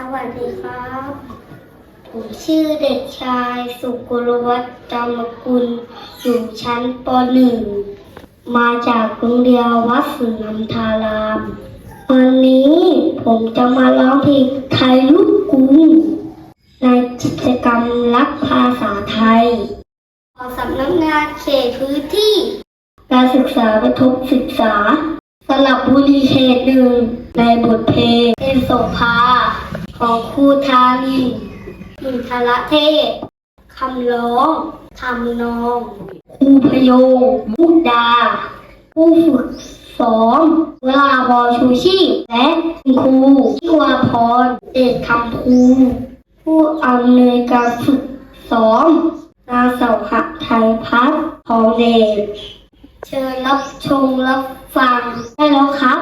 ดีครับ ผมชื่อเด็กชาย สุกุลวัฒน์จามกุลอยู่ชั้นป .1 มาจากโรงเรียนวัดสุนันทาราม วันนี้ผมจะมาร้องเพลงไทยลูกกรุงในกิจกรรมรักภาษาไทยของสำนักงานเขตพื้นที่ การศึกษาประถมศึกษาสลับบุรีเขตหนึ่งในบทเพลงเป็นโสภา ของครูทานินมินทรเทพคำร้องคำนองครูพยงมุกดา ผู้ฝึกสอนวราบอชูชีพและคุณครูชิวาพรเดชคำภูผู้อำนวยการฝึกสอนนางเสาหะไทยพัฒน์ทองเดชเชิญรับชมรับฟังได้แล้วครับ